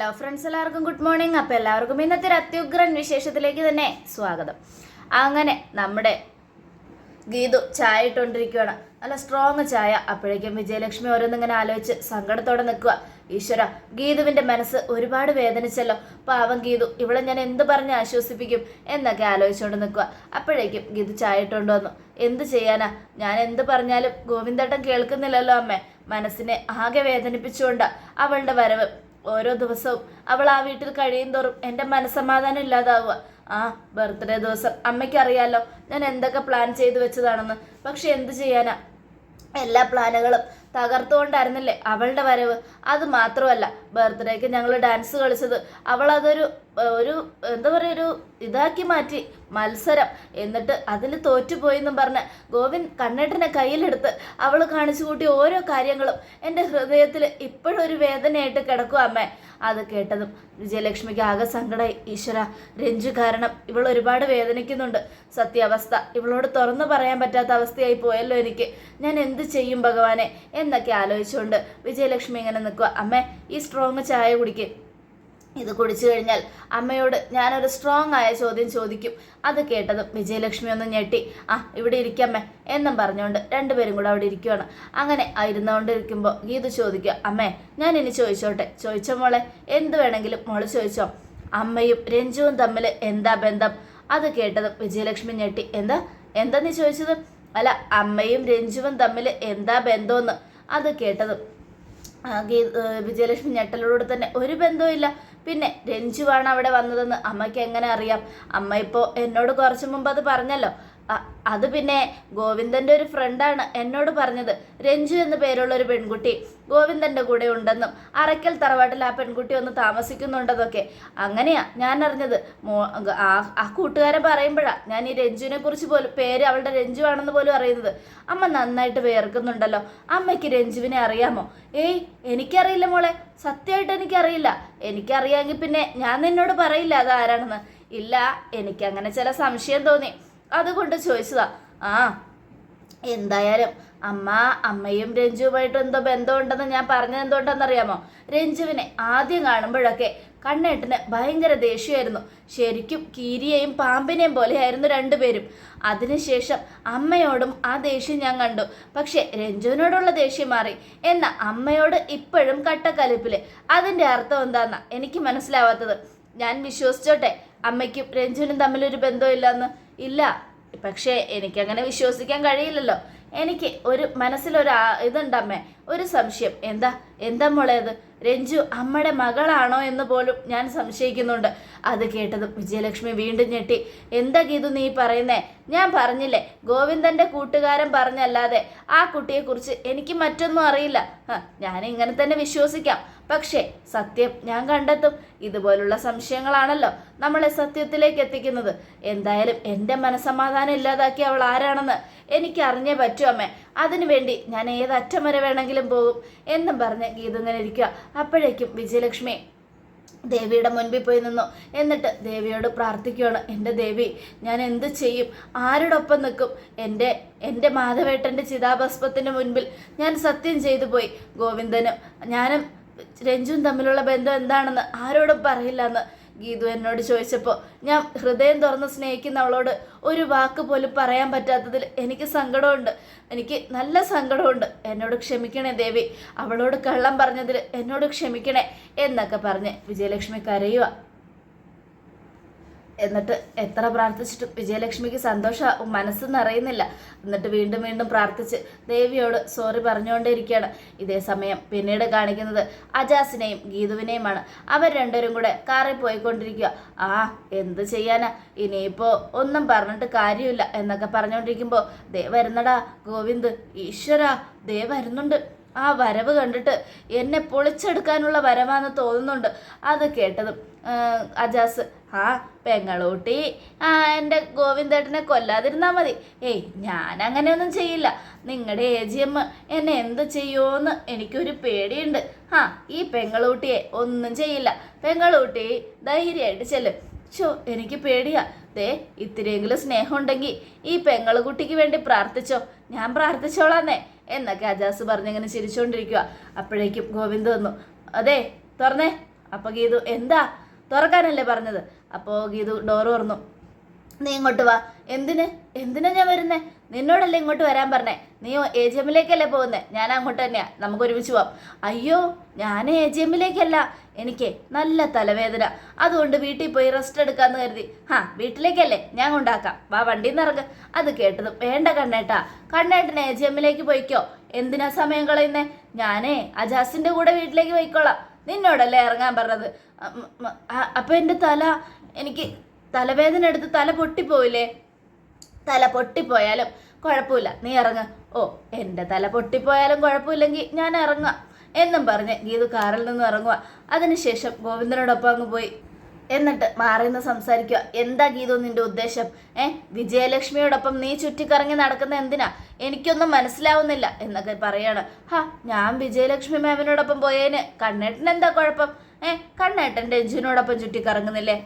Hello friends എല്ലാവർക്കും good morning. അപ്പോൾ എല്ലാവർക്കും ഇന്നത്തെ ഒരു അത്യുഗ്രൻ വിശേഷത്തിലേക്ക് തന്നെ സ്വാഗതം. അങ്ങനെ നമ്മുടെ ഗീതു ചായ ഇട്ടുകൊണ്ടിരിക്കുകയാണ് നല്ല സ്ട്രോങ് ചായ. അപ്പോഴേക്കും വിജയലക്ഷ്മി ഓരോന്നിങ്ങനെ ആലോചിച്ച് സങ്കടത്തോടെ നിൽക്കുക ഈശ്വര ഗീതുവിന്റെ മനസ്സ് ഒരുപാട് വേദനിച്ചല്ലോ. പാവം ഗീതു ഇവിടെ ഞാൻ എന്ത് പറഞ്ഞ് ആശ്വസിപ്പിക്കും എന്നൊക്കെ ആലോചിച്ചുകൊണ്ട് നിൽക്കുക അപ്പോഴേക്കും ഗീതു ചായ ഇട്ടുകൊണ്ട് വന്നു. എന്ത് ചെയ്യാനാ? ഞാൻ എന്ത് പറഞ്ഞാലും ഗോവിന്ദേട്ടൻ കേൾക്കുന്നില്ലല്ലോ അമ്മേ. മനസ്സിനെ ആകെ വേദനിപ്പിച്ചുകൊണ്ട് അവളുടെ വരവ്. ഓരോ ദിവസവും അവൾ ആ വീട്ടിൽ കഴിയും തോറും എന്റെ മനസ്സമാധാനം ഇല്ലാതാവുക. ആ ബർത്ത്ഡേ ദിവസം. അമ്മയ്ക്കറിയാലോ ഞാൻ എന്തൊക്കെ പ്ലാൻ ചെയ്തു വെച്ചതാണെന്ന്. പക്ഷെ എന്ത് ചെയ്യാനാ? എല്ലാ പ്ലാനുകളും തകർത്തുകൊണ്ടായിരുന്നില്ലേ അവളുടെ വരവ്? അത് മാത്രമല്ല ബർത്ത്ഡേക്ക് ഞങ്ങൾ ഡാൻസ് കളിച്ചത്. അവൾ അതൊരു ഒരു എന്താ പറയുക ഒരു ഇതാക്കി മാറ്റി മത്സരം. എന്നിട്ട് അതിൽ തോറ്റുപോയെന്നും പറഞ്ഞ് ഗോവിന്ദ് കണ്ണേട്ടനെ കയ്യിലെടുത്ത് അവൾ കാണിച്ചു കൂട്ടിയ ഓരോ കാര്യങ്ങളും എന്റെ ഹൃദയത്തിൽ ഇപ്പോഴും ഒരു വേദനയായിട്ട് കിടക്കും അമ്മേ. അത് കേട്ടതും വിജയലക്ഷ്മിക്ക് ആകെ സങ്കടമായി ഈശ്വര രഞ്ജു കാരണം ഇവൾ ഒരുപാട് വേദനിക്കുന്നുണ്ട്. സത്യാവസ്ഥ ഇവളോട് തുറന്നു പറയാൻ പറ്റാത്ത അവസ്ഥയായി പോയല്ലോ എനിക്ക്. ഞാൻ എന്ത് ചെയ്യും ഭഗവാനെ? എന്നൊക്കെ ആലോചിച്ചുകൊണ്ട് വിജയലക്ഷ്മി ഇങ്ങനെ നിൽക്കുക അമ്മേ ഈ സ്ട്രോങ് ചായ കുടിക്ക്. ഇത് കുടിച്ചു കഴിഞ്ഞാൽ അമ്മയോട് ഞാനൊരു സ്ട്രോങ് ആയ ചോദ്യം ചോദിക്കും. അത് കേട്ടതും വിജയലക്ഷ്മി ഒന്ന് ഞെട്ടി. ആ ഇവിടെ ഇരിക്കമ്മേ എന്നും പറഞ്ഞുകൊണ്ട് രണ്ടുപേരും കൂടെ അവിടെ ഇരിക്കുവാണ്. അങ്ങനെ ഇരുന്നുകൊണ്ടിരിക്കുമ്പോൾ ഗീതു ചോദിക്കുക അമ്മേ ഞാൻ ഇനി ചോദിച്ചോട്ടെ? ചോദിച്ചോ മോളെ എന്ത് വേണമെങ്കിലും മോൾ ചോദിച്ചോ. അമ്മയും രഞ്ജുവും തമ്മിൽ എന്താ ബന്ധം? അത് കേട്ടതും വിജയലക്ഷ്മി ഞെട്ടി. എന്താ? എന്താ നീ ചോദിച്ചത്? അല്ല അമ്മയും രഞ്ജുവും തമ്മിൽ എന്താ ബന്ധമെന്ന് അത് കേട്ടതും വിജയലക്ഷ്മി ഞെട്ടലോട് തന്നെ ഒരു ബന്ധവുമില്ല. പിന്നെ രഞ്ജുവാണ് അവിടെ വന്നതെന്ന് അമ്മയ്ക്ക് എങ്ങനെ അറിയാം? അമ്മ ഇപ്പോൾ എന്നോട് കുറച്ച് മുമ്പ് അത് പറഞ്ഞല്ലോ. അത് പിന്നെ ഗോവിന്ദന്റെ ഒരു ഫ്രണ്ടാണ് എന്നോട് പറഞ്ഞത്. രഞ്ജു എന്ന പേരുള്ള ഒരു പെൺകുട്ടി ഗോവിന്ദന്റെ കൂടെ ഉണ്ടെന്നും അറയ്ക്കൽ തറവാട്ടിൽ ആ പെൺകുട്ടി ഒന്ന് താമസിക്കുന്നുണ്ടതൊക്കെ അങ്ങനെയാ ഞാൻ അറിഞ്ഞത്. മോ ആ കൂട്ടുകാരൻ പറയുമ്പോഴാ ഞാൻ ഈ രഞ്ജുവിനെ കുറിച്ച് പോലും പേര് അവളുടെ രഞ്ജു ആണെന്ന് പോലും അറിയുന്നത്. അമ്മ നന്നായിട്ട് വേർക്കുന്നുണ്ടല്ലോ. അമ്മയ്ക്ക് രഞ്ജുവിനെ അറിയാമോ? ഏയ് എനിക്കറിയില്ല മോളെ. സത്യമായിട്ട് എനിക്കറിയില്ല. എനിക്കറിയാമെങ്കിൽ പിന്നെ ഞാൻ നിന്നോട് പറയില്ല അത് ആരാണെന്ന് ഇല്ല എനിക്കങ്ങനെ ചില സംശയം തോന്നി. അതുകൊണ്ട് ചോദിച്ചതാ ആ എന്തായാലും അമ്മ അമ്മയും രഞ്ജുവുമായിട്ട് എന്തോ ബന്ധമുണ്ടെന്ന് ഞാൻ പറഞ്ഞത് എന്തുകൊണ്ടെന്നറിയാമോ? രഞ്ജുവിനെ ആദ്യം കാണുമ്പോഴൊക്കെ കണ്ണേട്ടന് ഭയങ്കര ദേഷ്യമായിരുന്നു. ശരിക്കും കീരിയെയും പാമ്പിനെയും പോലെയായിരുന്നു രണ്ടുപേരും. അതിനുശേഷം അമ്മയോടും ആ ദേഷ്യം ഞാൻ കണ്ടു. പക്ഷെ രഞ്ജുവിനോടുള്ള ദേഷ്യം മാറി. എന്ന അമ്മയോട് ഇപ്പോഴും കട്ടക്കലിപ്പിൽ. അതിന്റെ അർത്ഥം എന്താന്ന എനിക്ക് മനസ്സിലാവാത്തത്. ഞാൻ വിശ്വസിച്ചോട്ടെ അമ്മയ്ക്കും രഞ്ജുവിനും തമ്മിലൊരു ബന്ധമില്ലെന്ന്. ഇല്ല. പക്ഷേ എനിക്കങ്ങനെ വിശ്വസിക്കാൻ കഴിയില്ലല്ലോ. എനിക്ക് ഒരു മനസ്സിലൊരു ഇതുണ്ടമ്മേ ഒരു സംശയം. എന്താ എന്താ മോളെ അത് രഞ്ജു അമ്മയുടെ മകളാണോ എന്ന് പോലും ഞാൻ സംശയിക്കുന്നുണ്ട്. അത് കേട്ടതും വിജയലക്ഷ്മി വീണ്ടും ഞെട്ടി. എന്താ ഗീതു നീ പറയുന്നേ? ഞാൻ പറഞ്ഞില്ലേ ഗോവിന്ദന്റെ കൂട്ടുകാരൻ പറഞ്ഞല്ലാതെ ആ കുട്ടിയെക്കുറിച്ച് എനിക്ക് മറ്റൊന്നും അറിയില്ല. ഞാൻ ഇങ്ങനെ തന്നെ വിശ്വസിക്കാം. പക്ഷേ സത്യം ഞാൻ കണ്ടെത്തും. ഇതുപോലുള്ള സംശയങ്ങളാണല്ലോ നമ്മളെ സത്യത്തിലേക്ക് എത്തിക്കുന്നത്. എന്തായാലും എന്റെ മനസമാധാനം ഇല്ലാതാക്കി അവൾ ആരാണെന്ന് എനിക്ക് അറിഞ്ഞേ പറ്റൂ അമ്മേ. അതിനുവേണ്ടി ഞാൻ ഏതറ്റം വരെ വേണമെങ്കിലും പോകും എന്നും പറഞ്ഞ് ഗീത ഇങ്ങനെ ഇരിക്കുക അപ്പോഴേക്കും വിജയലക്ഷ്മി ദേവിയുടെ മുൻപിൽ പോയി നിന്നു. എന്നിട്ട് ദേവിയോട് പ്രാർത്ഥിക്കുകയാണ് എന്റെ ദേവി ഞാൻ എന്ത് ചെയ്യും? ആരോടൊപ്പം നിൽക്കും? എന്റെ എന്റെ മാധവേട്ടന്റെ ചിതാഭസ്മത്തിന്റെ മുൻപിൽ ഞാൻ സത്യം ചെയ്തു പോയി. ഗോവിന്ദനും ഞാനും രഞ്ജുവും തമ്മിലുള്ള ബന്ധം എന്താണെന്ന് ആരോടും പറയില്ല എന്ന് ഗീതു എന്നോട് ചോദിച്ചപ്പോൾ ഞാൻ ഹൃദയം തുറന്ന് സ്നേഹിക്കുന്ന അവളോട് ഒരു വാക്ക് പോലും പറയാൻ പറ്റാത്തതിൽ എനിക്ക് സങ്കടമുണ്ട്. എനിക്ക് നല്ല സങ്കടമുണ്ട്. എന്നോട് ക്ഷമിക്കണേ ദേവി. അവളോട് കള്ളം പറഞ്ഞതിൽ എന്നോട് ക്ഷമിക്കണേ എന്നൊക്കെ പറഞ്ഞ് വിജയലക്ഷ്മി കരയുക എന്നിട്ട് എത്ര പ്രാർത്ഥിച്ചിട്ടും വിജയലക്ഷ്മിക്ക് സന്തോഷം മനസ്സ് നിറയുന്നില്ല. എന്നിട്ട് വീണ്ടും വീണ്ടും പ്രാർത്ഥിച്ച് ദേവിയോട് സോറി പറഞ്ഞുകൊണ്ടേയിരിക്കുകയാണ്. ഇതേ സമയം പിന്നീട് കാണിക്കുന്നത് അജാസിനെയും ഗീതുവിനെയുമാണ്. അവർ രണ്ടുപേരും കൂടെ കാറിൽ പോയിക്കൊണ്ടിരിക്കുക. ആ എന്ത് ചെയ്യാനാ? ഇനിയിപ്പോൾ ഒന്നും പറഞ്ഞിട്ട് കാര്യമില്ല എന്നൊക്കെ പറഞ്ഞുകൊണ്ടിരിക്കുമ്പോൾ ദേ വരുന്നടാ ഗോവിന്ദ്. ഈശ്വര ദേ വരുന്നുണ്ട്. ആ വരവ് കണ്ടിട്ട് എന്നെ പൊളിച്ചെടുക്കാനുള്ള വരവാന്ന് തോന്നുന്നുണ്ട്. അത് കേട്ടതും അജാസ് ആ പെങ്ങളൂട്ടി ആ എന്റെ ഗോവിന്ദേട്ടനെ കൊല്ലാതിരുന്നാൽ മതി. ഏയ് ഞാൻ അങ്ങനെയൊന്നും ചെയ്യില്ല. നിങ്ങളുടെ എ ജി എം എന്നെ എന്ത് ചെയ്യുമോന്ന് എനിക്കൊരു പേടിയുണ്ട്. ആ ഈ പെങ്ങളൂട്ടിയെ ഒന്നും ചെയ്യില്ല. പെങ്ങളൂട്ടി ധൈര്യമായിട്ട് ചെല്ലും. ഷോ എനിക്ക് പേടിയാ. ദേ ഇത്തിരിയെങ്കിലും സ്നേഹമുണ്ടെങ്കിൽ ഈ പെങ്ങളുകുട്ടിക്ക് വേണ്ടി പ്രാർത്ഥിച്ചോ. ഞാൻ പ്രാർത്ഥിച്ചോളാന്നേ. എന്നൊക്കെ അജാസ് പറഞ്ഞങ്ങനെ ചിരിച്ചുകൊണ്ടിരിക്കുക അപ്പോഴേക്കും ഗോവിന്ദ് വന്നു. അതെ തുറന്നേ. അപ്പോൾ ഗീതു എന്താ? തുറക്കാനല്ലേ പറഞ്ഞത്? അപ്പോൾ ഗീതു ഡോറ് തുറന്നു. നീ ഇങ്ങോട്ട് വാ. എന്തിന്? എന്തിനാ ഞാൻ വരുന്നേ? നിന്നോടല്ലേ ഇങ്ങോട്ട് വരാൻ പറഞ്ഞേ. നീ എ ജി എമ്മിലേക്കല്ലേ പോകുന്നേ? ഞാൻ അങ്ങോട്ട് തന്നെയാ. നമുക്ക് ഒരുമിച്ച് പോവാം. അയ്യോ ഞാൻ എ ജി എമ്മിലേക്കല്ല എനിക്ക് നല്ല തലവേദന. അതുകൊണ്ട് വീട്ടിൽ പോയി റെസ്റ്റ് എടുക്കാന്ന് കരുതി. ഹാ വീട്ടിലേക്കല്ലേ? ഞാൻ കൊണ്ടാക്കാം. വാ വണ്ടിയിൽ നിന്ന് ഇറങ്ങ്. അത് കേട്ടത് വേണ്ട കണ്ണേട്ടാ. കണ്ണേട്ടനെ എ ജി എമ്മിലേക്ക് പോയിക്കോ. എന്തിനാ സമയം കളയുന്നേ? ഞാനേ അജാസിന്റെ കൂടെ വീട്ടിലേക്ക് പോയിക്കോളാം. നിന്നോടല്ലേ ഇറങ്ങാൻ പറഞ്ഞത്. അപ്പൊ എന്റെ തല എനിക്ക് തലവേദന എടുത്ത് തല പൊട്ടിപ്പോയില്ലേ? തല പൊട്ടിപ്പോയാലും കുഴപ്പമില്ല. നീ ഇറങ്ങ. ഓ എന്റെ തല പൊട്ടിപ്പോയാലും കുഴപ്പമില്ലെങ്കിൽ ഞാൻ ഇറങ്ങാം എന്നും പറഞ്ഞ് ഗീതു കാറിൽ നിന്ന് ഇറങ്ങുക അതിനുശേഷം ഗോവിന്ദനോടൊപ്പം അങ്ങ് പോയി. എന്നിട്ട് മാറി നിന്ന് സംസാരിക്കുക എന്താ ഗീതു നിന്റെ ഉദ്ദേശം? ഏ വിജയലക്ഷ്മിയോടൊപ്പം നീ ചുറ്റിക്കറങ്ങി നടക്കുന്ന എന്തിനാ? എനിക്കൊന്നും മനസ്സിലാവുന്നില്ല എന്നൊക്കെ പറയാണ്. ഹാ ഞാൻ വിജയലക്ഷ്മി മാമിനോടൊപ്പം പോയേന്. കണ്ണേട്ടൻ എന്താ കുഴപ്പം? ഏ കണ്ണേട്ടൻ രഞ്ജുവിനോടൊപ്പം ചുറ്റിക്കറങ്ങുന്നില്ലേ?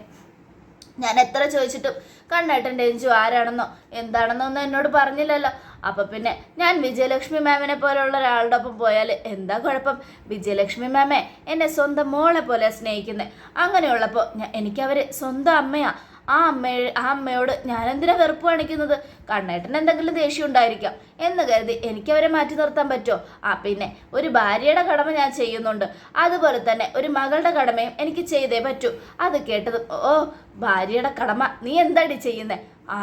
ഞാൻ എത്ര ചോദിച്ചിട്ടും കണ്ണേട്ടൻ എഞ്ചു ആരാണെന്നോ എന്താണെന്നോ ഒന്നും എന്നോട് പറഞ്ഞില്ലല്ലോ. അപ്പൊ പിന്നെ ഞാൻ വിജയലക്ഷ്മി മാമിനെ പോലെയുള്ള ഒരാളുടെ ഒപ്പം പോയാൽ എന്താ കുഴപ്പം? വിജയലക്ഷ്മി മാമേ എന്നെ സ്വന്തം മോളെ പോലെ സ്നേഹിക്കുന്നത് അങ്ങനെയുള്ളപ്പോൾ ഞാൻ എനിക്കവര് സ്വന്തം അമ്മയാ. ആ അമ്മയെ ആ അമ്മയോട് ഞാൻ എന്തിനാ വെറുപ്പ് കാണിക്കുന്നത്? കണ്ണേട്ടൻ എന്തെങ്കിലും ദേഷ്യം ഉണ്ടായിരിക്കാം. എന്ന് കരുതി എനിക്ക് അവരെ മാറ്റി നിർത്താൻ പറ്റുമോ? ആ പിന്നെ ഒരു ഭാര്യയുടെ കടമ ഞാൻ ചെയ്യുന്നുണ്ട്. അതുപോലെ തന്നെ ഒരു മകളുടെ കടമയും എനിക്ക് ചെയ്തേ പറ്റൂ. അത് കേട്ടത് ഓ ഭാര്യയുടെ കടമ നീ എന്താടി ചെയ്യുന്നേ? ആ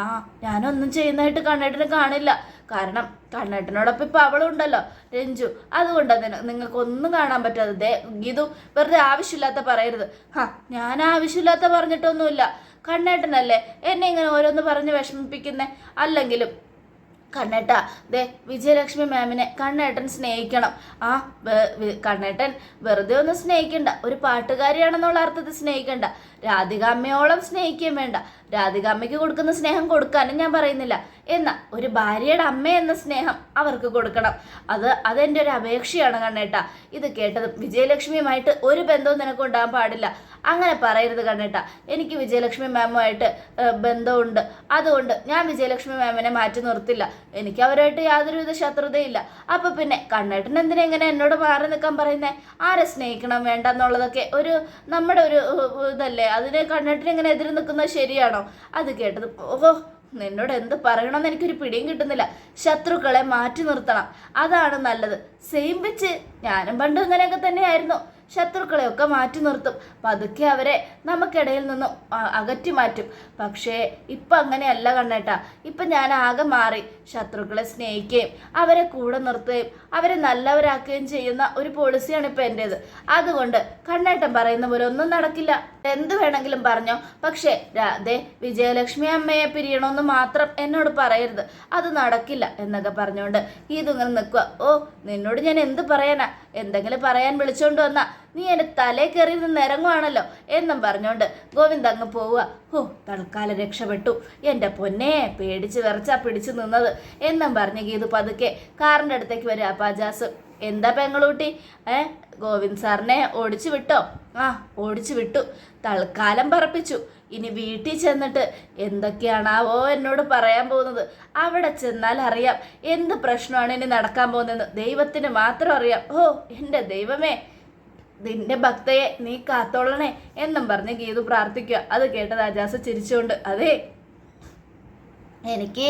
ഞാനൊന്നും ചെയ്യുന്നതായിട്ട് കണ്ണേട്ടന് കാണില്ല. കാരണം കണ്ണേട്ടനോടൊപ്പം ഇപ്പം അവളും ഉണ്ടല്ലോ രഞ്ജു. അതുകൊണ്ട് അതിന് നിങ്ങൾക്കൊന്നും കാണാൻ പറ്റാതെ ഗീതു വെറുതെ ആവശ്യമില്ലാത്ത പറയരുത്. ഹാ ഞാൻ ആവശ്യമില്ലാത്ത പറഞ്ഞിട്ടൊന്നുമില്ല. കണ്ണേട്ടനല്ലേ? എന്നെ ഇങ്ങനെ ഓരോന്ന് പറഞ്ഞ് വിഷമിപ്പിക്കുന്നേ? അല്ലെങ്കിലും കണ്ണേട്ട ദേ വിജയലക്ഷ്മി മാമിനെ കണ്ണേട്ടൻ സ്നേഹിക്കണം. ആ കണ്ണേട്ടൻ വെറുതെ ഒന്ന് സ്നേഹിക്കണ്ട. ഒരു പാട്ടുകാരിയാണെന്നുള്ള അർത്ഥത്തിൽ സ്നേഹിക്കണ്ട. രാധിക അമ്മയോളം സ്നേഹിക്കുകയും വേണ്ട. രാധിക അമ്മയ്ക്ക് കൊടുക്കുന്ന സ്നേഹം കൊടുക്കാനും ഞാൻ പറയുന്നില്ല. എന്നാ ഒരു ഭാര്യയുടെ അമ്മ എന്ന സ്നേഹം അവർക്ക് കൊടുക്കണം. അത് അതെന്റെ ഒരു അപേക്ഷയാണ് കണ്ണേട്ട. ഇത് കേട്ടത് വിജയലക്ഷ്മിയുമായിട്ട് ഒരു ബന്ധവും നിനക്ക് ഉണ്ടാകാൻ പാടില്ല. അങ്ങനെ പറയരുത് കണ്ണേട്ട. എനിക്ക് വിജയലക്ഷ്മി മാമുമായിട്ട് ബന്ധമുണ്ട് അതുകൊണ്ട് ഞാൻ വിജയലക്ഷ്മി മാമിനെ മാറ്റി നിർത്തില്ല. എനിക്ക് അവരുമായിട്ട് യാതൊരുവിധ ശത്രുതയില്ല. അപ്പൊ പിന്നെ കണ്ണേട്ടൻ എന്തിനാ ഇങ്ങനെ എന്നോട് മാറി നിൽക്കാൻ പറയുന്നേ? ആരെ സ്നേഹിക്കണം വേണ്ട എന്നുള്ളതൊക്കെ ഒരു നമ്മുടെ ഒരു ഇതല്ലേ? അതിന് കണ്ടിട്ട് ഇങ്ങനെ എതിര് നിൽക്കുന്നത് ശരിയാണോ? അത് കേട്ടത് ഓഹോ നിന്നോട് എന്ത് പറയണമെന്ന് എനിക്കൊരു പിടിയും കിട്ടുന്നില്ല. ശത്രുക്കളെ മാറ്റി നിർത്തണം. അതാണ് നല്ലത്. സെയിം വെച്ച് ഞാനും പണ്ട് ഇങ്ങനെയൊക്കെ തന്നെയായിരുന്നു. ശത്രുക്കളെയൊക്കെ മാറ്റി നിർത്തും. പതുക്കെ അവരെ നമുക്കിടയിൽ നിന്നും അകറ്റി മാറ്റും. പക്ഷേ ഇപ്പം അങ്ങനെയല്ല കണ്ണേട്ടാ. ഇപ്പം ഞാൻ ആകെ മാറി. ശത്രുക്കളെ സ്നേഹിക്കുകയും അവരെ കൂടെ നിർത്തുകയും അവരെ നല്ലവരാക്കുകയും ചെയ്യുന്ന ഒരു പോളിസിയാണ് ഇപ്പം എന്റേത് അതുകൊണ്ട് കണ്ണേട്ടൻ പറയുന്ന പോലെ ഒന്നും നടക്കില്ല. എന്ത് വേണമെങ്കിലും പറഞ്ഞോ. പക്ഷേ രാധേ വിജയലക്ഷ്മി അമ്മയെ പിരിയണമെന്ന് മാത്രം എന്നോട് പറയരുത്. അത് നടക്കില്ല എന്നൊക്കെ പറഞ്ഞുകൊണ്ട് ഇതിങ്ങനെ നിൽക്കുക ഓ നിന്നോട് ഞാൻ എന്ത് പറയാനാ? എന്തെങ്കിലും പറയാൻ വിളിച്ചോണ്ട് വന്നാ. നീ എന്റെ തലേ കയറി നിന്ന് ഇറങ്ങുവാണല്ലോ എന്നും പറഞ്ഞോണ്ട് ഗോവിന്ദ് അങ്ങ് പോവുക. ഓ തൽക്കാലം രക്ഷപ്പെട്ടു. എന്റെ പൊന്നെ പേടിച്ച് വിറച്ചാ പിടിച്ചു നിന്നത് എന്നും പറഞ്ഞ് ഗീതു പതുക്കെ കാറിന്റെ അടുത്തേക്ക് വരിക. അപ്പാജാസ് എന്താ പെങ്ങളൂട്ടി ഏ ഗോവിന്ദ് സാറിനെ ഓടിച്ചു വിട്ടോ? ആ ഓടിച്ചു വിട്ടു. തൽക്കാലം പറപ്പിച്ചു. ഇനി വീട്ടിൽ ചെന്നിട്ട് എന്തൊക്കെയാണാവോ എന്നോട് പറയാൻ പോകുന്നത്. അവിടെ ചെന്നാൽ അറിയാം. എന്ത് പ്രശ്നമാണ് ഇനി നടക്കാൻ പോകുന്നതെന്ന് ദൈവത്തിന് മാത്രം അറിയാം. ഓ എന്റെ ദൈവമേ. നിന്റെ ഭക്തയെ നീ കാത്തോളണേ എന്നും പറഞ്ഞ് ഗീതു പ്രാർത്ഥിക്കുക. അത് കേട്ട രാജാസ് ചിരിച്ചുകൊണ്ട് അതെ എനിക്ക്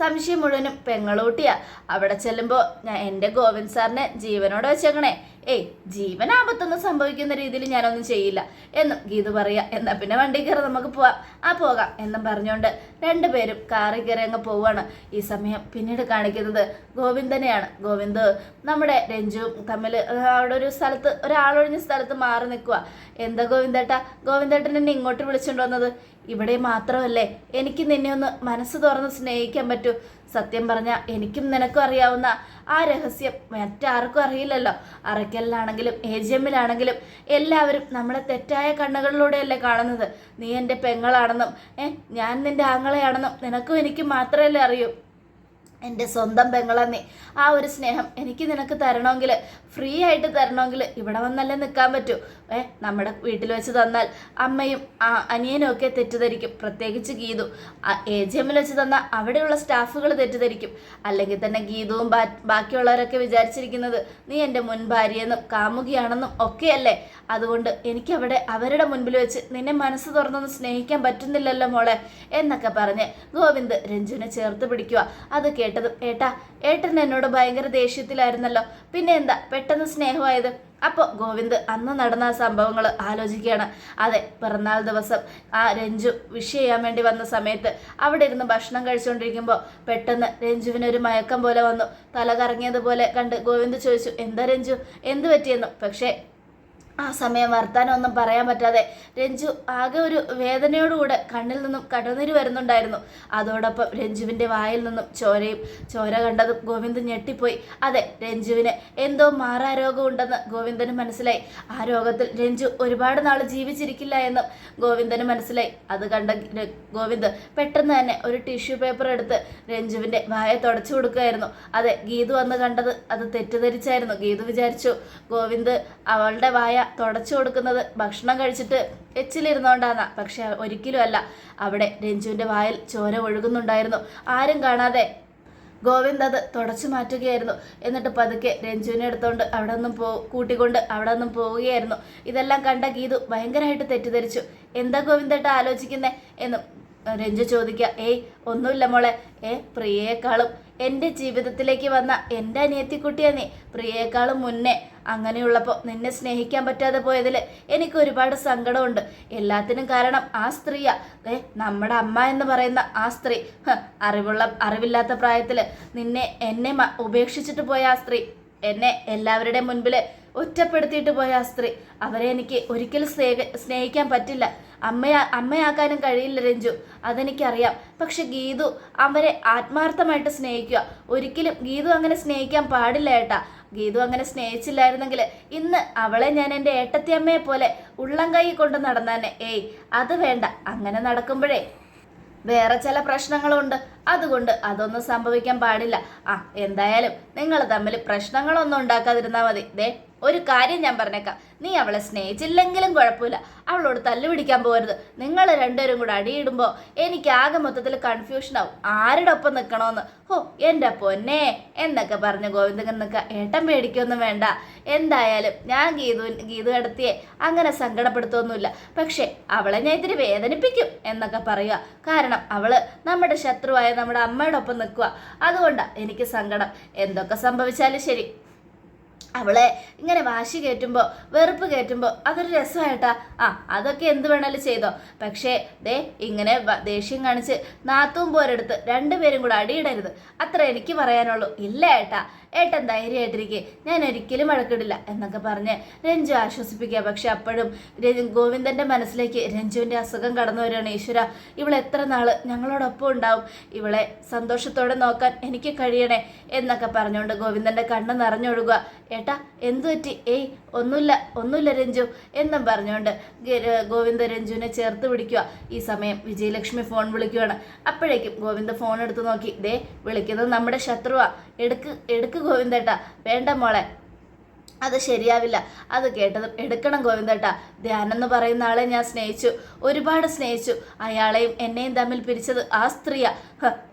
സംശയം മുഴുവനും പെങ്ങളൂട്ടിയാ. അവിടെ ചെല്ലുമ്പോൾ ഞാൻ എന്റെ ഗോവിന്ദ് സാറിനെ ജീവനോടെ വെച്ചേക്കണേ. ഏയ് ജീവൻ ആപത്തൊന്നും സംഭവിക്കുന്ന രീതിയിൽ ഞാനൊന്നും ചെയ്യില്ല. എന്നും ഗീതു പറയാ. എന്നാ പിന്നെ വണ്ടി കയറി നമുക്ക് പോവാം. ആ പോകാം എന്നും പറഞ്ഞുകൊണ്ട് രണ്ടുപേരും കാറി കയറി അങ്ങ് പോവാണ്. ഈ സമയം പിന്നീട് കാണിക്കുന്നത് ഗോവിന്ദനെയാണ്. ഗോവിന്ദ് നമ്മുടെ രഞ്ജുവും തമ്മിൽ അവിടെ ഒരു സ്ഥലത്ത് ഒരാളൊഴിഞ്ഞ സ്ഥലത്ത് മാറി നിൽക്കുക എന്താ ഗോവിന്ദേട്ടാ? ഗോവിന്ദേട്ടൻ എന്നെ ഇങ്ങോട്ട് വിളിച്ചുകൊണ്ട് വന്നത്? ഇവിടെ മാത്രമല്ലേ? എനിക്ക് നിന്നെ ഒന്ന് മനസ്സ് തുറന്ന് സ്നേഹിക്കാൻ പറ്റൂ. സത്യം പറഞ്ഞാൽ എനിക്കും നിനക്കും അറിയാവുന്ന ആ രഹസ്യം മറ്റാർക്കും അറിയില്ലല്ലോ. അറയ്ക്കലിലാണെങ്കിലും എ ജി എമ്മിലാണെങ്കിലും എല്ലാവരും നമ്മളെ തെറ്റായ കണ്ണുകളിലൂടെയല്ലേ കാണുന്നത്. നീ എന്റെ പെങ്ങളാണെന്നും ഏ ഞാൻ നിന്റെ ആങ്ങളെയാണെന്നും നിനക്കും എനിക്കും മാത്രമല്ലേ അറിയൂ. എന്റെ സ്വന്തം പെങ്ങളമ്മേ ആ ഒരു സ്നേഹം എനിക്ക് നിനക്ക് തരണമെങ്കിൽ ഫ്രീ ആയിട്ട് തരണമെങ്കിൽ ഇവിടെ വന്നല്ലേ നിൽക്കാൻ പറ്റൂ. ഏ നമ്മുടെ വീട്ടിൽ വെച്ച് തന്നാൽ അമ്മയും അനിയനും ഒക്കെ തെറ്റിദ്ധരിക്കും. പ്രത്യേകിച്ച് ഗീതു. എ ജി എമ്മിൽ വെച്ച് തന്നാൽ അവിടെയുള്ള സ്റ്റാഫുകൾ തെറ്റിദ്ധരിക്കും. അല്ലെങ്കിൽ തന്നെ ഗീതുവും ബാക്കിയുള്ളവരൊക്കെ വിചാരിച്ചിരിക്കുന്നത് നീ എന്റെ മുൻ ഭാര്യയെന്നും കാമുകിയാണെന്നും ഒക്കെയല്ലേ? അതുകൊണ്ട് എനിക്കവിടെ അവരുടെ മുൻപിൽ വെച്ച് നിന്നെ മനസ്സ് തുറന്നൊന്ന് സ്നേഹിക്കാൻ പറ്റുന്നില്ലല്ലോ മോളെ എന്നൊക്കെ പറഞ്ഞ് ഗോവിന്ദ് രഞ്ജുവിനെ ചേർത്ത് പിടിക്കുക. അത് കേട്ടതും. ഏട്ടാ ഏട്ടൻ എന്നോട് ഭയങ്കര ദേഷ്യത്തിലായിരുന്നല്ലോ. പിന്നെ എന്താ പെട്ടെന്ന് സ്നേഹമായത്? അപ്പോൾ ഗോവിന്ദ് അന്ന് നടന്ന സംഭവങ്ങൾ ആലോചിക്കുകയാണ്. അതെ പിറന്നാൾ ദിവസം ആ രഞ്ജു വിഷ് ചെയ്യാൻ വേണ്ടി വന്ന സമയത്ത് അവിടെ ഇരുന്ന് ഭക്ഷണം കഴിച്ചുകൊണ്ടിരിക്കുമ്പോൾ പെട്ടെന്ന് രഞ്ജുവിനൊരു മയക്കം പോലെ വന്നു. തല കറങ്ങിയതുപോലെ കണ്ട് ഗോവിന്ദ് ചോദിച്ചു എന്താ രഞ്ജു? എന്ത് പറ്റിയെന്നു? പക്ഷേ ആ സമയം വർത്താനമൊന്നും പറയാൻ പറ്റാതെ രഞ്ജു ആകെ ഒരു വേദനയോടുകൂടെ കണ്ണിൽ നിന്നും കടന്നീര് വരുന്നുണ്ടായിരുന്നു. അതോടൊപ്പം രഞ്ജുവിന്റെ വായിൽ നിന്നും ചോരയും ചോര കണ്ടതും ഗോവിന്ദൻ ഞെട്ടിപ്പോയി. അതെ രഞ്ജുവിന് എന്തോ മാറാരോഗം ഉണ്ടെന്ന് ഗോവിന്ദന് മനസ്സിലായി. ആ രോഗത്തിൽ രഞ്ജു ഒരുപാട് നാൾ ജീവിച്ചിരിക്കില്ല എന്നും ഗോവിന്ദന് മനസ്സിലായി. അത് കണ്ട ഗോവിന്ദ് പെട്ടെന്ന് തന്നെ ഒരു ടിഷ്യൂ പേപ്പർ എടുത്ത് രഞ്ജുവിന്റെ വായ തുടച്ചു കൊടുക്കുകയായിരുന്നു. അതെ ഗീതു വന്ന് കണ്ടത് അത് തെറ്റിദ്ധരിച്ചായിരുന്നു. ഗീതു വിചാരിച്ചു ഗോവിന്ദ് അവളുടെ വായ തുടച്ചു കൊടുക്കുന്നത്. ഭക്ഷണം കഴിച്ചിട്ട് എച്ചിലിരുന്നോണ്ടാന്ന. പക്ഷെ ഒരിക്കലും അല്ല അവിടെ രഞ്ജുവിന്റെ വായിൽ ചോര ഒഴുകുന്നുണ്ടായിരുന്നു. ആരും കാണാതെ ഗോവിന്ദ് അത് തുടച്ചു മാറ്റുകയായിരുന്നു. എന്നിട്ട് പതുക്കെ രഞ്ജുവിനെ എടുത്തോണ്ട് അവിടെ നിന്നും പോ കൂട്ടിക്കൊണ്ട് അവിടെ നിന്നും പോവുകയായിരുന്നു. ഇതെല്ലാം കണ്ട ഗീതു ഭയങ്കരമായിട്ട് തെറ്റിദ്ധരിച്ചു. എന്താ ഗോവിന്ദേട്ട ആലോചിക്കുന്നേ? എന്നും രഞ്ജു ചോദിക്കുക. ഏയ് ഒന്നുമില്ല മോളെ. ഏ പ്രിയേക്കാളും എന്റെ ജീവിതത്തിലേക്ക് വന്ന എന്റെ അനിയത്തിക്കുട്ടിയാ നീ. പ്രിയേക്കാളും മുന്നേ അങ്ങനെയുള്ളപ്പോൾ നിന്നെ സ്നേഹിക്കാൻ പറ്റാതെ പോയതിൽ എനിക്ക് ഒരുപാട് സങ്കടമുണ്ട്. എല്ലാത്തിനും കാരണം ആ സ്ത്രീയാ. ഏ നമ്മുടെ അമ്മ എന്ന് പറയുന്ന ആ സ്ത്രീ. അറിവുള്ള അറിവില്ലാത്ത പ്രായത്തിൽ നിന്നെ എന്നെ ഉപേക്ഷിച്ചിട്ട് പോയ ആ സ്ത്രീ. എന്നെ എല്ലാവരുടെ മുൻപിൽ ഒറ്റപ്പെടുത്തിയിട്ട് പോയ ആ സ്ത്രീ അവരെ എനിക്ക് ഒരിക്കലും സ്നേഹ സ്നേഹിക്കാൻ പറ്റില്ല. അമ്മയാ അമ്മയാക്കാനും കഴിയില്ല രഞ്ജു. അതെനിക്കറിയാം. പക്ഷെ ഗീതു അവരെ ആത്മാർത്ഥമായിട്ട് സ്നേഹിക്കുക. ഒരിക്കലും ഗീതു അങ്ങനെ സ്നേഹിക്കാൻ പാടില്ല ഏട്ടാ. ഗീതു അങ്ങനെ സ്നേഹിച്ചില്ലായിരുന്നെങ്കിൽ ഇന്ന് അവളെ ഞാൻ എന്റെ ഏട്ടത്തിയമ്മയെ പോലെ ഉള്ളം കൈ കൊണ്ട് നടന്നാനെ. ഏയ് അത് വേണ്ട. അങ്ങനെ നടക്കുമ്പോഴേ വേറെ ചില പ്രശ്നങ്ങളുണ്ട്. അതുകൊണ്ട് അതൊന്നും സംഭവിക്കാൻ പാടില്ല. ആ എന്തായാലും നിങ്ങൾ തമ്മിൽ പ്രശ്നങ്ങളൊന്നും ഉണ്ടാക്കാതിരുന്നാൽ മതി. ദേ ഒരു കാര്യം ഞാൻ പറഞ്ഞേക്കാം. നീ അവളെ സ്നേഹിച്ചില്ലെങ്കിലും കുഴപ്പമില്ല. അവളോട് തല്ലുപിടിക്കാൻ പോകരുത്. നിങ്ങൾ രണ്ടുപേരും കൂടെ അടിയിടുമ്പോൾ എനിക്ക് ആകെ മൊത്തത്തിൽ കൺഫ്യൂഷൻ ആവും. ആരുടെ ഒപ്പം നിൽക്കണമെന്ന് ഹോ എന്റെ പൊന്നെ എന്നൊക്കെ പറഞ്ഞ് ഗോവിന്ദൻ നിൽക്കുക ഏട്ടൻ പേടിക്കൊന്നും വേണ്ട. എന്തായാലും ഞാൻ ഗീതു ഗീതു കടത്തിയെ അങ്ങനെ സങ്കടപ്പെടുത്തൊന്നുമില്ല. പക്ഷേ അവളെ ഞാൻ ഇത്തിരി വേദനിപ്പിക്കും എന്നൊക്കെ പറയുക. കാരണം അവൾ നമ്മുടെ ശത്രുവായ നമ്മുടെ അമ്മയുടെ ഒപ്പം നിൽക്കുക. അതുകൊണ്ടാണ് എനിക്ക് സങ്കടം. എന്തൊക്കെ സംഭവിച്ചാലും ശരി. അവളെ ഇങ്ങനെ വാശി കയറ്റുമ്പോൾ വെറുപ്പ് കയറ്റുമ്പോൾ അതൊരു രസമായിട്ടാ. ആ അതൊക്കെ എന്ത് വേണേലും ചെയ്തോ. പക്ഷേ ദേ ഇങ്ങനെ ദേഷ്യം കാണിച്ച് നാത്തും പോരെടുത്ത് രണ്ടുപേരും കൂടെ അടിയിടരുത്. അത്ര എനിക്ക് പറയാനുള്ളൂ. ഇല്ല ഏട്ടാ. ഏട്ടൻ ധൈര്യമായിട്ടിരിക്കെ ഞാൻ ഒരിക്കലും വഴക്കിടില്ല എന്നൊക്കെ പറഞ്ഞ് രഞ്ജു ആശ്വസിപ്പിക്കുക. പക്ഷെ അപ്പോഴും ഗോവിന്ദന്റെ മനസ്സിലേക്ക് രഞ്ജുവിന്റെ അസുഖം കടന്നു വരികയാണ്. ഈശ്വര ഇവളെ എത്ര നാൾ ഞങ്ങളോടൊപ്പം ഉണ്ടാവും? ഇവളെ സന്തോഷത്തോടെ നോക്കാൻ എനിക്ക് കഴിയണേ എന്നൊക്കെ പറഞ്ഞുകൊണ്ട് ഗോവിന്ദന്റെ കണ്ണ് നിറഞ്ഞൊഴുകുക. ഏട്ടാ എന്തു പറ്റി? ഏയ് ഒന്നുമില്ല ഒന്നുമില്ല രഞ്ജു എന്നും പറഞ്ഞുകൊണ്ട് ഗോവിന്ദ രഞ്ജുവിനെ ചേർത്ത് പിടിക്കുക. ഈ സമയം വിജയലക്ഷ്മി ഫോൺ വിളിക്കുകയാണ് അപ്പോഴേക്കും ഗോവിന്ദ ഫോൺ എടുത്ത് നോക്കി. ദേ വിളിക്കുന്നത് നമ്മുടെ ശത്രുവാ. എടുക്ക് എടുക്ക് ഗോവിന്ദേട്ടാ വേണ്ട മോളെ. അത് ശരിയാവില്ല. അത് കേട്ടതും എടുക്കണം ഗോവിന്ദേട്ട ധ്യാനം എന്ന് പറയുന്ന ആളെ ഞാൻ സ്നേഹിച്ചു. ഒരുപാട് സ്നേഹിച്ചു. അയാളെയും എന്നെയും തമ്മിൽ പിരിച്ചത് ആ സ്ത്രീയാ.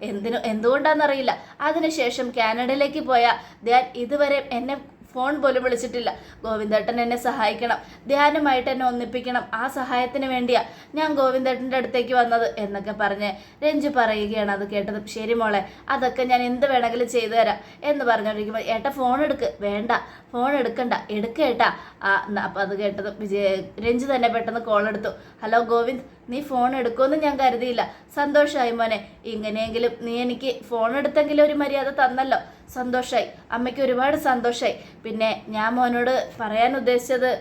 എന്തിനു എന്തുകൊണ്ടാണെന്നറിയില്ല അതിനുശേഷം കാനഡയിലേക്ക് പോയ. ധ്യാൻ ഇതുവരെ എന്നെ ഫോൺ പോലും വിളിച്ചിട്ടില്ല. ഗോവിന്ദേട്ടൻ എന്നെ സഹായിക്കണം. ധ്യാനമായിട്ട് എന്നെ ഒന്നിപ്പിക്കണം. ആ സഹായത്തിന് വേണ്ടിയാ ഞാൻ ഗോവിന്ദേട്ടന്റെ അടുത്തേക്ക് വന്നത് എന്നൊക്കെ പറഞ്ഞ് രഞ്ജു പറയുകയാണ് അത് കേട്ടത്. ശരി മോളെ അതൊക്കെ ഞാൻ എന്ത് വേണമെങ്കിലും ചെയ്തു തരാം. എന്ന് പറഞ്ഞുകൊണ്ടിരിക്കുമ്പോൾ ഏട്ട ഫോൺ എടുക്ക്. വേണ്ട ഫോൺ എടുക്കണ്ട. എടുക്കേട്ടാ ആ അപ്പം അത് കേട്ടത് വിജയ രഞ്ജു തന്നെ പെട്ടെന്ന് കോൾ എടുത്തു. ഹലോ ഗോവിന്ദ് നീ ഫോൺ എടുക്കുമെന്ന് ഞാൻ കരുതിയില്ല. സന്തോഷമായി മോനെ. ഇങ്ങനെയെങ്കിലും നീ എനിക്ക് ഫോൺ എടുത്തെങ്കിലും ഒരു മര്യാദ തന്നല്ലോ. സന്തോഷമായി അമ്മയ്ക്ക് ഒരുപാട് സന്തോഷമായി പിന്നെ ഞാൻ മോനോട് പറയാൻ ഉദ്ദേശിച്ചത്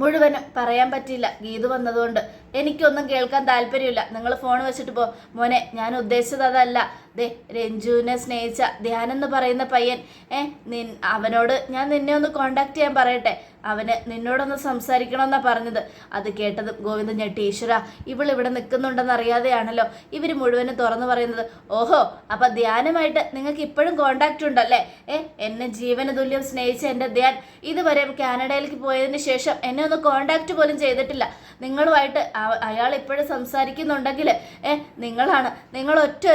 മുഴുവനും പറയാൻ പറ്റിയില്ല. ഗീതു വന്നതുകൊണ്ട്. എനിക്കൊന്നും കേൾക്കാൻ താല്പര്യമില്ല. നിങ്ങൾ ഫോൺ വെച്ചിട്ട് പോ. മോനെ ഞാൻ ഉദ്ദേശിച്ചത് അതല്ല. ദേ രഞ്ജുവിനെ സ്നേഹിച്ച ധ്യാൻ എന്ന് പറയുന്ന പയ്യൻ ഏ നിൻ അവനോട് ഞാൻ നിന്നെ ഒന്ന് കോണ്ടാക്ട് ചെയ്യാൻ പറയട്ടെ. അവന് നിന്നോടൊന്ന് സംസാരിക്കണമെന്നാണ് പറഞ്ഞത്. അത് കേട്ടത് ഗോവിന്ദൻ ഞെട്ടി ഈശ്വര ഇവൾ ഇവിടെ നിൽക്കുന്നുണ്ടെന്ന് അറിയാതെയാണല്ലോ ഇവർ മുഴുവനും തുറന്നു പറയുന്നത്. ഓഹോ അപ്പം ധ്യാനമായിട്ട് നിങ്ങൾക്ക് ഇപ്പോഴും കോണ്ടാക്റ്റ് ഉണ്ടല്ലേ ഏ എന്നെ ജീവന തുല്യം സ്നേഹിച്ച എന്റെ ധ്യാൻ ഇതുവരെ കാനഡയിലേക്ക് പോയതിന് ശേഷം എന്നെ ഒന്ന് കോണ്ടാക്റ്റ് പോലും ചെയ്തിട്ടില്ല. നിങ്ങളുമായിട്ട് അയാൾ ഇപ്പോഴും സംസാരിക്കുന്നുണ്ടെങ്കിൽ ഏ നിങ്ങളാണ്. നിങ്ങൾ ഒറ്റ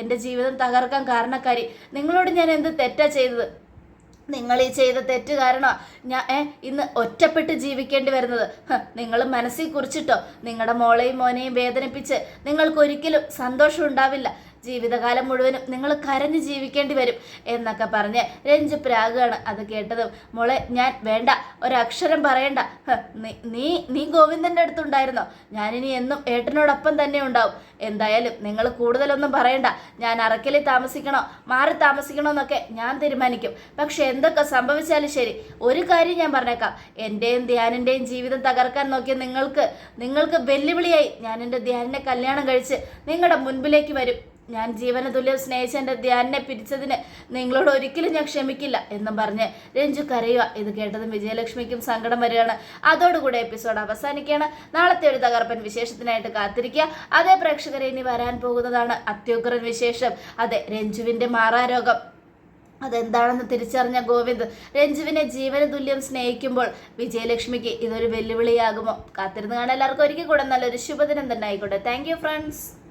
എന്റെ ജീവിതം തകർക്കാൻ കാരണക്കാരി. നിങ്ങളോട് ഞാൻ എന്ത് തെറ്റാ ചെയ്തത്? നിങ്ങൾ ഈ ചെയ്ത തെറ്റ് കാരണം ഞാൻ ഏ ഇന്ന് ഒറ്റപ്പെട്ട് ജീവിക്കേണ്ടി വരുന്നത്. നിങ്ങൾ മനസ്സിൽ കുറിച്ചിട്ടോ? നിങ്ങളുടെ മോളെയും മോനെയും വേദനിപ്പിച്ച് നിങ്ങൾക്ക് ഒരിക്കലും സന്തോഷം ഉണ്ടാവില്ല. ജീവിതകാലം മുഴുവനും നിങ്ങൾ കരഞ്ഞ് ജീവിക്കേണ്ടി വരും എന്നൊക്കെ പറഞ്ഞ് രഞ്ജ് പ്രാഗാണ് അത് കേട്ടതും. മോളെ ഞാൻ വേണ്ട ഒരക്ഷരം പറയണ്ട. നീ- നീ ഗോവിന്ദന്റെ അടുത്തുണ്ടായിരുന്നോ? ഞാനിനി എന്നും ഏട്ടനോടൊപ്പം തന്നെ ഉണ്ടാവും. എന്തായാലും നിങ്ങൾ കൂടുതലൊന്നും പറയണ്ട. ഞാൻ അറക്കലിൽ താമസിക്കണോ മാറി താമസിക്കണോ എന്നൊക്കെ ഞാൻ തീരുമാനിക്കും. പക്ഷെ എന്തൊക്കെ സംഭവിച്ചാലും ശരി ഒരു കാര്യം ഞാൻ പറഞ്ഞേക്കാം. എന്റെയും ധ്യാനിന്റെയും ജീവിതം തകർക്കാൻ നോക്കിയ നിങ്ങൾക്ക് നിങ്ങൾക്ക് വെല്ലുവിളിയായി ഞാൻ എന്റെ ധ്യാനിനെ കല്യാണം കഴിച്ച് നിങ്ങളുടെ മുൻപിലേക്ക് വരും. ഞാൻ ജീവന തുല്യം സ്നേഹിച്ച എന്റെ ധ്യാനെ പിരിച്ചതിന് നിങ്ങളോട് ഒരിക്കലും ഞാൻ ക്ഷമിക്കില്ല എന്നും പറഞ്ഞ് രഞ്ജു കരയുക. ഇത് കേട്ടതും വിജയലക്ഷ്മിക്കും സങ്കടം വരികയാണ്. അതോടുകൂടെ എപ്പിസോഡ് അവസാനിക്കുകയാണ്. നാളത്തെ ഒരു തകർപ്പൻ വിശേഷത്തിനായിട്ട് കാത്തിരിക്കുക. അതേ പ്രേക്ഷകരെ ഇനി വരാൻ പോകുന്നതാണ് അത്യുഗ്രൻ വിശേഷം. അതെ രഞ്ജുവിന്റെ മാറാരോഗം. അതെന്താണെന്ന് തിരിച്ചറിഞ്ഞ ഗോവിന്ദ് രഞ്ജുവിനെ ജീവന തുല്യം സ്നേഹിക്കുമ്പോൾ വിജയലക്ഷ്മിക്ക് ഇതൊരു വെല്ലുവിളിയാകുമോ? കാത്തിരുന്ന് കാണാൻ എല്ലാവർക്കും ഒരിക്കൽ കൂടെ നല്ലൊരു ശുഭദിനം തന്നെ ആയിക്കോട്ടെ. Thank friends